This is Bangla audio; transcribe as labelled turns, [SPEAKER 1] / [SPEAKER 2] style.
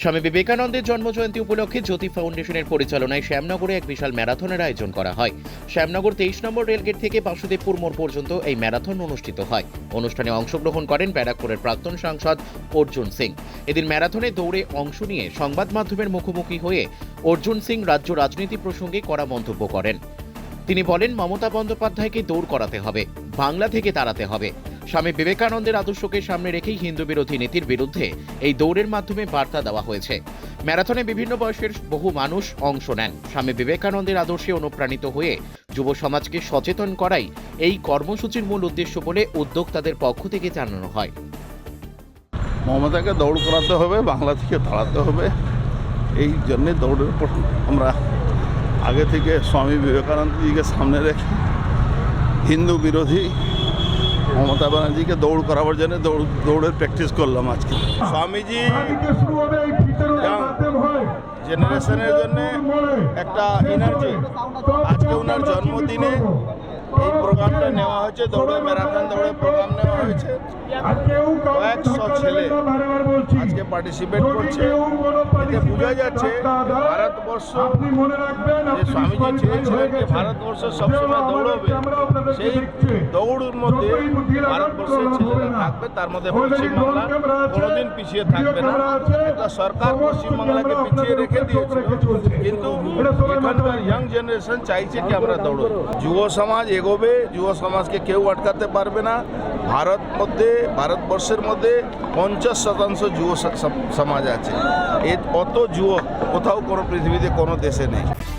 [SPEAKER 1] স্বামী বিবেকানন্দের জন্মজয়ন্তী উপলক্ষে জ্যোতি ফাউন্ডেশনের পরিচালনায় শ্যামনগরে এক বিশাল ম্যারাথনের আয়োজন করা হয়। শ্যামনগর তেইশ নম্বর রেলগেট থেকে বাসুদেবপুর মোড় পর্যন্ত এই ম্যারাথন অনুষ্ঠিত হয়। অনুষ্ঠানে অংশগ্রহণ করেন ব্যারাকপুরের প্রাক্তন সাংসদ অর্জুন সিং। এদিন ম্যারাথনে দৌড়ে অংশ নিয়ে সংবাদ মাধ্যমের মুখোমুখি হয়ে অর্জুন সিং রাজ্য রাজনীতি প্রসঙ্গে করা মন্তব্য করেন। তিনি বলেন, মমতা বন্দ্যোপাধ্যায়কে দৌড় করাতে হবে, বাংলা থেকে তাড়াতে হবে। স্বামী বিবেকানন্দের আদর্শকে সামনে রেখেই হিন্দু বিরোধী নীতির বিরুদ্ধে এই দৌড়ের মাধ্যমে বার্তা দেওয়া হয়েছে। ম্যারাথনে বিভিন্ন বয়সের বহু মানুষ অংশ নেন। স্বামী বিবেকানন্দের আদর্শে অনুপ্রাণিত হয়ে যুব সমাজকে সচেতন করাই এই কর্মসূচির মূল উদ্দেশ্য বলে উদ্যোক্তাদের পক্ষ থেকে জানানো হয়।
[SPEAKER 2] মমতাকে দৌড় করাতে হবে, বাংলা থেকে তাড়াতে হবে। এই জন্যে দৌড়ের উপর আমরা আগে থেকে স্বামী বিবেকানন্দজিকে সামনে রেখে হিন্দু বিরোধী মমতা ব্যানার্জিকে দৌড় করাবার জন্য দৌড় দৌড়ের প্র্যাকটিস করলাম আজকে। স্বামীজি জেনারেশনের জন্য একটা এনার্জি আজকে ওনার জন্মদিনে এই প্রোগ্রামটা নেওয়া হয়েছে দৌড়ে ম্যারাথন দৌড়ে প্রোগ্রাম নেওয়া হয়েছে। কয়েকশো ছেলে আজকে পার্টিসিপেট করছে। এতে বোঝা যাচ্ছে ভারতবর্ষ স্বামীজি চেয়েছিলেন যে ভারতবর্ষ সবসময় দৌড়বে সেই দৌড়ের মধ্যে ভারতবর্ষের ছেলেরা থাকবে তার মধ্যে পশ্চিমবাংলা কোনোদিন পিছিয়ে থাকবে না। এটা সরকার পশ্চিমবাংলাকে পিছিয়ে রেখে দিয়েছিল। কিন্তু এখানকার ইয়াং জেনারেশন চাইছে কি আমরা দৌড়ব যুব সমাজ এগোবে যুব সমাজকে কেউ আটকাতে পারবে না। ভারত মধ্যে, ভারতবর্ষের মধ্যে পঞ্চাশ শতাংশ যুব সম- সমাজ আছে। এ অত যুবক কোথাও কোনো পৃথিবীতে কোনো দেশে নেই।